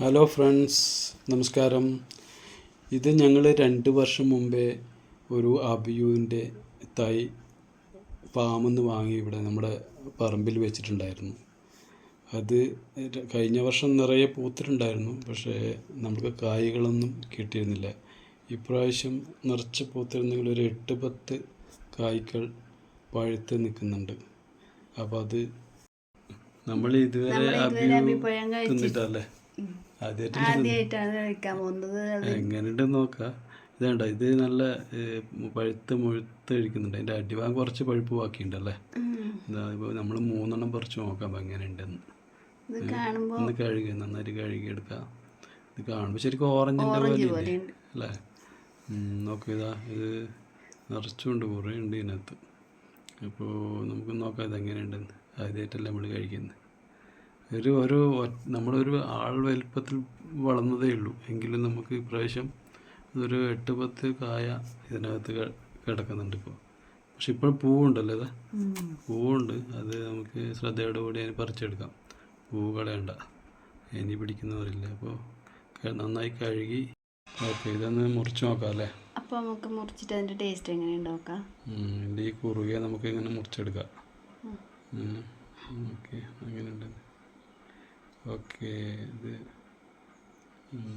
Hello friends നമസ്കാരം. ഇത് ഞങ്ങൾ രണ്ട് വർഷം മുമ്പേ ഒരു അബിയുവിന്റെ തൈ പാമെന്ന് വാങ്ങി ഇവിടെ നമ്മുടെ പറമ്പിൽ വെച്ചിട്ടുണ്ടായിരുന്നു. അത് കഴിഞ്ഞ വർഷം നിറയെ പൂത്തിട്ടുണ്ടായിരുന്നു. പക്ഷേ നമുക്ക് കായ്കളൊന്നും കിട്ടിയിരുന്നില്ല. ഇപ്രാവശ്യം നിറച്ച് പൂത്തിരുന്നെങ്കിൽ ഒരു എട്ട് പത്ത് കായ്കൾ പഴുത്ത് നിൽക്കുന്നുണ്ട്. അപ്പോൾ അത് നമ്മൾ ഇതുവരെ അബിയു തിന്നിട്ടല്ലേ ആദ്യമായിട്ടാണ് കഴിക്കാൻ പോകുന്നത്. എങ്ങനെയുണ്ട് നോക്കാം. ഇതേണ്ട ഇത് നല്ല പഴുത്ത് മുഴുത്ത് കഴിക്കുന്നുണ്ട്. അതിന്റെ അടിഭാഗം കുറച്ച് പഴുപ്പ് ബാക്കിയുണ്ടല്ലേ? ഇപ്പോൾ നമ്മൾ മൂന്നെണ്ണം പറിച്ച് നോക്കാം അപ്പം എങ്ങനെയുണ്ടെന്ന്. ഒന്ന് കഴുകി നന്നായിട്ട് കഴുകി എടുക്കാം ഇത് കാണുമ്പോൾ ശരിക്കും ഓറഞ്ചിന്റെ പോലെ അല്ലേ? നോക്കുക ഇതാ ഇത് നിറച്ചുകൊണ്ട് കുറേ ഉണ്ട് ഇതിനകത്ത്. അപ്പോൾ നമുക്ക് നോക്കാം ഇത് എങ്ങനെയുണ്ടെന്ന് ആദ്യമായിട്ടല്ലേ നമ്മൾ കഴിക്കുന്നത് ഒരു ഒരു നമ്മളൊരു ആൾ വലിപ്പത്തിൽ വളർന്നതേ ഉള്ളൂ. എങ്കിലും നമുക്ക് ഇപ്രാവശ്യം ഇതൊരു എട്ട് പത്ത് കായ ഇതിനകത്ത് കിടക്കുന്നുണ്ട് ഇപ്പോൾ പക്ഷെ ഇപ്പോൾ പൂവുണ്ടല്ലോ ഇത്. പൂവുണ്ട്. അത് നമുക്ക് ശ്രദ്ധയോടു കൂടി അതിന് പറിച്ചെടുക്കാം. പൂ കളയണ്ട. ഇനി പിടിക്കുന്നവരില്ല. അപ്പോൾ നന്നായി കഴുകി ഓക്കെ ഇതൊന്ന് മുറിച്ച് നോക്കാം അല്ലേ? അപ്പോൾ നമുക്ക് മുറിച്ചിട്ട് അതിന്റെ ടേസ്റ്റ് എങ്ങനെയുണ്ട് ഉണ്ടാക്കാം ഇതിന്റെ ഈ കുറുകെ നമുക്ക് ഇങ്ങനെ മുറിച്ചെടുക്കാം. ഓക്കെ. അങ്ങനെ അങ്ങനെയുണ്ട്. ഓക്കെ ഇത് ഉം,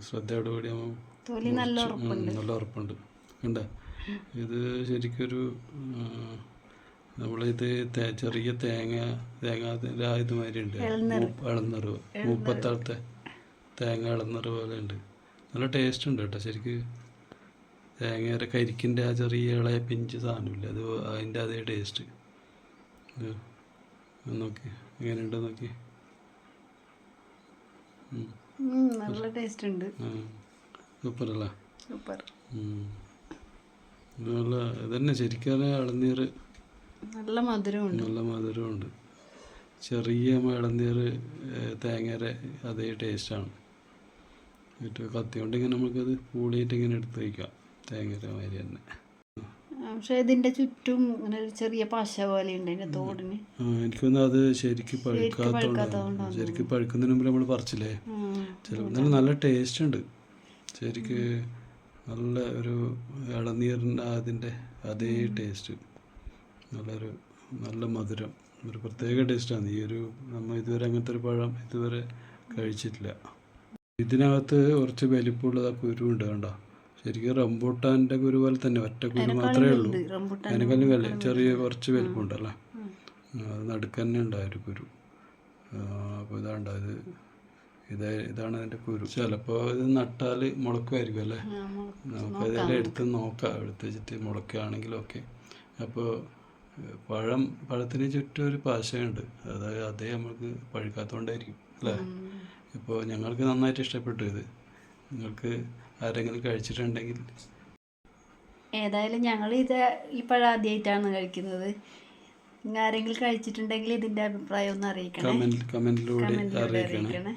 ശ്രദ്ധയോടെ കൂടി നമ്മൾ തൊലി നല്ല ഉറപ്പുണ്ട്. നല്ല ഉറപ്പുണ്ട്. കണ്ട? ഇത് ശരിക്കൊരു നമ്മളിത് ചെറിയ തേങ്ങ തേങ്ങ ഇതുമാതിരി ഉണ്ട്. ഇളന്നറിവ് മൂപ്പത്താളത്തെ തേങ്ങ ഇളന്നറ് പോലെ ഉണ്ട്. നല്ല ടേസ്റ്റ് ഉണ്ട് കേട്ടോ ശരിക്ക്. തേങ്ങയുടെ കരിക്കിന്റെ ആ ചെറിയ ഇളയ പിഞ്ച് സാധനമില്ല? അത് അതിന്റെ അതേ ടേസ്റ്റ് നോക്കി. എങ്ങനെയുണ്ട് നോക്കി നല്ല ടേസ്റ്റ് ഉണ്ട് സൂപ്പർ. അല്ലേ സൂപ്പർ. നല്ല ഇതന്നെ ശരിക്കും ഇളനീർ നല്ല മധുരമുണ്ട്. നല്ല മധുരമുണ്ട്. ചെറിയ ഇളനീർ തേങ്ങയുടെ അതേ ടേസ്റ്റാണ്. ഏറ്റവും കത്തി കൊണ്ട് ഇങ്ങനെ നമുക്കത് പൂളിയിട്ട് ഇങ്ങനെ എടുത്ത് വയ്ക്കാം തേങ്ങയുടെ മാതിരി തന്നെ. പക്ഷെ ഇതിന്റെ ചുറ്റും ഇങ്ങനെ ഒരു ചെറിയ പശ പോലെ ഉണ്ട് അതിന്റെ തോടിന്. എനിക്ക് എനിക്കൊന്ന് അത് ശരിക്കും പഴുക്കാത്തതുകൊണ്ടാണ് ശരിക്കും പഴുക്കുന്നതിന് മുമ്പ് നമ്മൾ പറിച്ചില്ലേ. ചിലപ്പോൾ നല്ല ടേസ്റ്റ് ഉണ്ട്. ശരിക്ക് നല്ല ഒരു ഇളനീരിന്റെ അതിന്റെ അതേ ടേസ്റ്റ് നല്ലൊരു നല്ല മധുരം. ഒരു പ്രത്യേക ടേസ്റ്റാണ് ഈ ഒരു നമ്മൾ ഇതുവരെ അങ്ങനത്തെ ഒരു പഴം ഇതുവരെ കഴിച്ചിട്ടില്ല. ഇതിനകത്ത് കുറച്ച് വലിപ്പമുള്ളത് ആ കുരു ഉണ്ട് കണ്ടോ? ശരിക്കും റംബൂട്ടാന്റെ കുരു പോലെ തന്നെ ഒറ്റ കുരു മാത്രമേ ഉള്ളൂ. അതിനെക്കാളും വില ചെറിയ കുറച്ച് വലിപ്പമുണ്ടല്ലോ. അത് നടുക്ക് തന്നെ ഉണ്ടായ ഒരു കുരു. അപ്പോൾ ഇതാണ്ടായത് ഇത് ഇതാണ് അതിന്റെ കുരു. ചിലപ്പോൾ ഇത് നട്ടാൽ മുളക്കുമായിരിക്കും അല്ലേ? നമുക്ക് അതെല്ലാം എടുത്ത് നോക്കാം. എടുത്ത് വെച്ചിട്ട് മുളക്കുകയാണെങ്കിലും ഓക്കെ അപ്പോൾ പഴം പഴത്തിന് ചുറ്റും ഒരു പാശയുണ്ട്. അതായത് അതേ നമുക്ക് പഴുക്കാത്തതുകൊണ്ടായിരിക്കും അല്ലേ. ഇപ്പോൾ ഞങ്ങൾക്ക് നന്നായിട്ട് ഇഷ്ടപ്പെട്ടു ഇത്. നിങ്ങൾക്ക് ആരെങ്കിലും കഴിച്ചിട്ടുണ്ടെങ്കിൽ. ഏതായാലും ഞങ്ങൾ ഇത് ഇപ്പോഴാദ്യമായിട്ടാണ് ആദ്യമായിട്ടാണ് കഴിക്കുന്നത്. നിങ്ങൾ ആരെങ്കിലും കഴിച്ചിട്ടുണ്ടെങ്കിൽ ഇതിന്റെ അഭിപ്രായം ഒന്ന് അറിയിക്കണം. കമന്റ് കമന്റിലൂടെ അറിയിക്കണേ.